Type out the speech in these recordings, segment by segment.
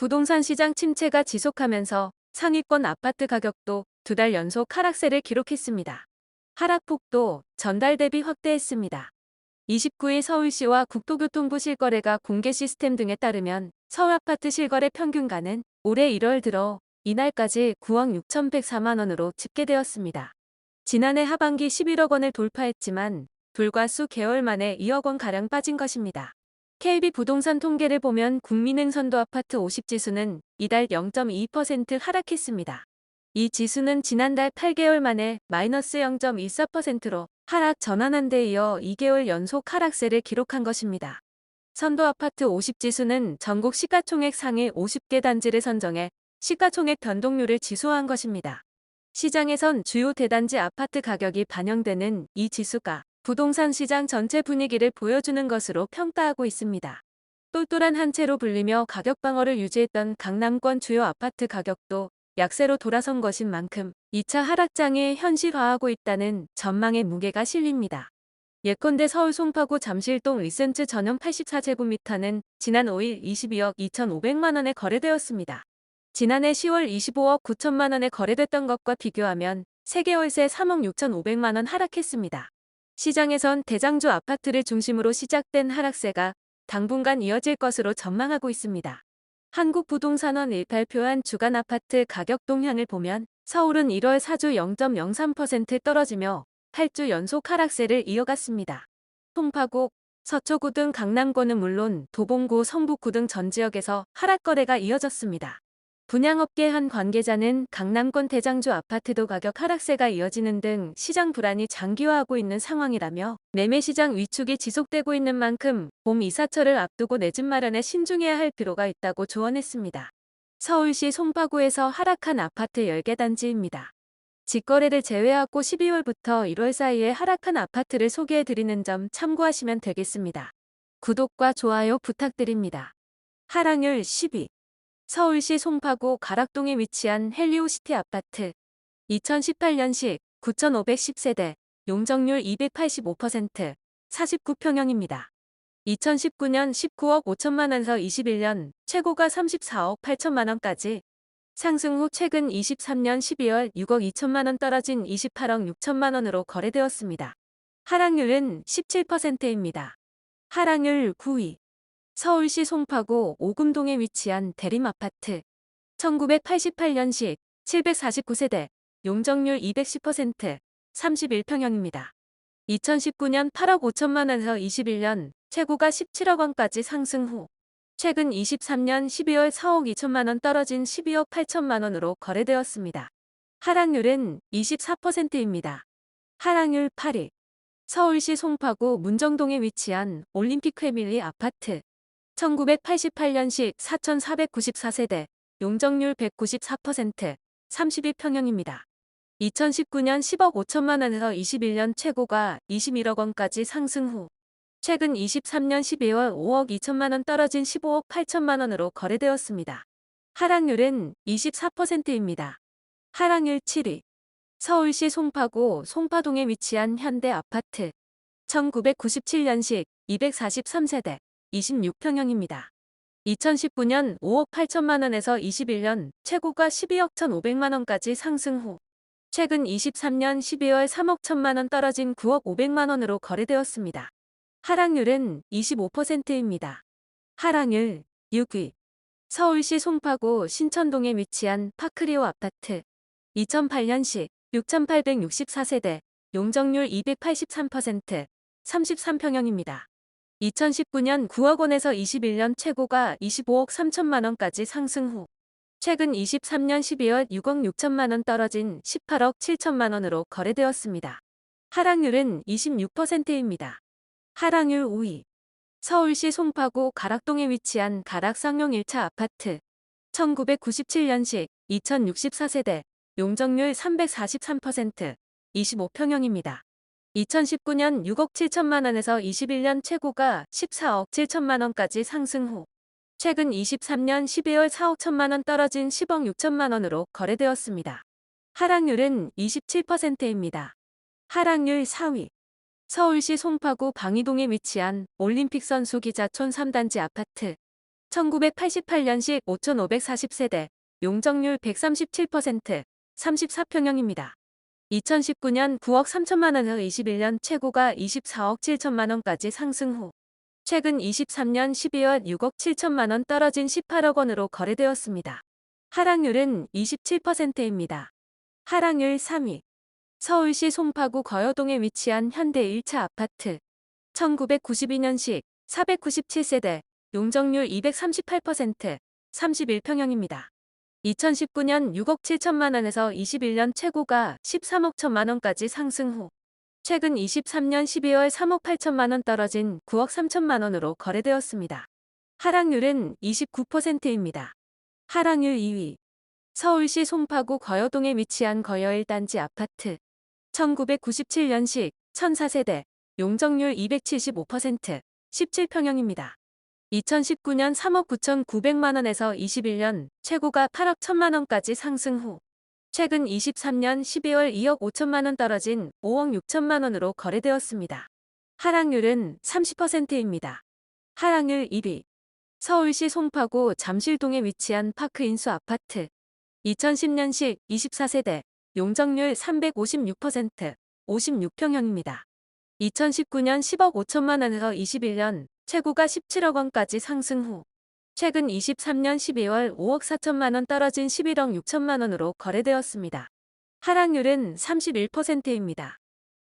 부동산 시장 침체가 지속하면서 상위권 아파트 가격도 두 달 연속 하락세를 기록했습니다. 하락폭도 전달 대비 확대했습니다. 29일 서울시와 국토교통부 실거래가 공개 시스템 등에 따르면 서울 아파트 실거래 평균가는 올해 1월 들어 이날까지 9억 6,104만 원으로 집계되었습니다. 지난해 하반기 11억 원을 돌파했지만 불과 수 개월 만에 2억 원 가량 빠진 것입니다. KB 부동산 통계를 보면 국민은 선도 아파트 50지수는 이달 0.2% 하락했습니다. 이 지수는 지난달 8개월 만에 마이너스 0.14%로 하락 전환한 데 이어 2개월 연속 하락세를 기록한 것입니다. 선도 아파트 50지수는 전국 시가총액 상위 50개 단지를 선정해 시가총액 변동률을 지수화한 것입니다. 시장에선 주요 대단지 아파트 가격이 반영되는 이 지수가 부동산 시장 전체 분위기를 보여주는 것으로 평가하고 있습니다. 똘똘한 한 채로 불리며 가격 방어를 유지했던 강남권 주요 아파트 가격도 약세로 돌아선 것인 만큼 2차 하락장에 현실화하고 있다는 전망의 무게가 실립니다. 예컨대 서울 송파구 잠실동 리센츠 전용 84제곱미터는 지난 5일 22억 2,500만 원에 거래되었습니다. 지난해 10월 25억 9천만 원에 거래됐던 것과 비교하면 3개월 새 3억 6,500만 원 하락했습니다. 시장에선 대장주 아파트를 중심으로 시작된 하락세가 당분간 이어질 것으로 전망하고 있습니다. 한국부동산원이 발표한 주간 아파트 가격 동향을 보면 서울은 1월 4주 0.03% 떨어지며 8주 연속 하락세를 이어갔습니다. 송파구, 서초구 등 강남권은 물론 도봉구, 성북구 등 전 지역에서 하락 거래가 이어졌습니다. 분양업계 한 관계자는 강남권 대장주 아파트도 가격 하락세가 이어지는 등 시장 불안이 장기화하고 있는 상황이라며 매매 시장 위축이 지속되고 있는 만큼 봄 이사철을 앞두고 내 집 마련에 신중해야 할 필요가 있다고 조언했습니다. 서울시 송파구에서 하락한 아파트 10개 단지입니다. 직거래를 제외하고 12월부터 1월 사이에 하락한 아파트를 소개해드리는 점 참고하시면 되겠습니다. 구독과 좋아요 부탁드립니다. 하락률 10위 서울시 송파구 가락동에 위치한 헬리오시티 아파트 2018년식 9,510세대 용적률 285% 49평형입니다. 2019년 19억 5천만 원에서 21년 최고가 34억 8천만 원까지 상승 후 최근 23년 12월 6억 2천만 원 떨어진 28억 6천만 원으로 거래되었습니다. 하락률은 17%입니다. 하락률 9위 서울시 송파구 오금동에 위치한 대림아파트 1988년식 749세대 용적률 210% 31평형입니다. 2019년 8억 5천만 원에서 21년 최고가 17억 원까지 상승 후 최근 23년 12월 4억 2천만 원 떨어진 12억 8천만 원으로 거래되었습니다. 하락률은 24%입니다. 하락률 8위 서울시 송파구 문정동에 위치한 올림픽 회밀리 아파트 1988년식 4,494세대, 용적률 194%, 32평형입니다. 2019년 10억 5천만 원에서 21년 최고가 21억 원까지 상승 후 최근 23년 12월 5억 2천만 원 떨어진 15억 8천만 원으로 거래되었습니다. 하락률은 24%입니다. 하락률 7위 서울시 송파구 송파동에 위치한 현대 아파트 1997년식 243세대 26평형입니다. 2019년 5억 8천만 원에서 21년 최고가 12억 1,500만 원까지 상승 후 최근 23년 12월 3억 1천만 원 떨어진 9억 500만 원으로 거래되었습니다. 하락률은 25%입니다. 하락률 6위 서울시 송파구 신천동에 위치한 파크리오 아파트 2008년식 6,864세대 용적률 283% 33평형입니다. 2019년 9억 원에서 21년 최고가 25억 3천만 원까지 상승 후 최근 23년 12월 6억 6천만 원 떨어진 18억 7천만 원으로 거래되었습니다. 하락률은 26%입니다. 하락률 5위 서울시 송파구 가락동에 위치한 가락상용 1차 아파트 1997년식 2064세대 용적률 343% 25평형입니다. 2019년 6억 7천만 원에서 21년 최고가 14억 7천만 원까지 상승 후 최근 23년 12월 4억 천만 원 떨어진 10억 6천만 원으로 거래되었습니다. 하락률은 27%입니다. 하락률 4위 서울시 송파구 방이동에 위치한 올림픽 선수 기자촌 3단지 아파트 1988년식 5,540세대, 용적률 137%, 34평형입니다. 2019년 9억 3천만 원에서 21년 최고가 24억 7천만 원까지 상승 후 최근 23년 12월 6억 7천만 원 떨어진 18억 원으로 거래되었습니다. 하락률은 27%입니다. 하락률 3위. 서울시 송파구 거여동에 위치한 현대 1차 아파트. 1992년식 497세대, 용적률 238%, 31평형입니다. 2019년 6억 7천만 원에서 21년 최고가 13억 천만 원까지 상승 후 최근 23년 12월 3억 8천만 원 떨어진 9억 3천만 원으로 거래되었습니다. 하락률은 29%입니다. 하락률 2위. 서울시 송파구 거여동에 위치한 거여 1단지 아파트. 1997년식 1004세대, 용적률 275%, 17평형입니다. 2019년 3억 9,900만 원에서 21년 최고가 8억 1천만 원까지 상승 후 최근 23년 12월 2억 5천만 원 떨어진 5억 6천만 원으로 거래되었습니다. 하락률은 30%입니다. 하락률 1위. 서울시 송파구 잠실동에 위치한 파크인수 아파트. 2010년식 24세대, 용적률 356%, 56평형입니다. 2019년 10억 5천만 원에서 21년 최고가 17억 원까지 상승 후 최근 23년 12월 5억 4천만 원 떨어진 11억 6천만 원으로 거래되었습니다. 하락률은 31%입니다.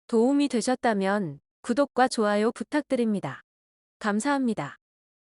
도움이 되셨다면 구독과 좋아요 부탁드립니다. 감사합니다.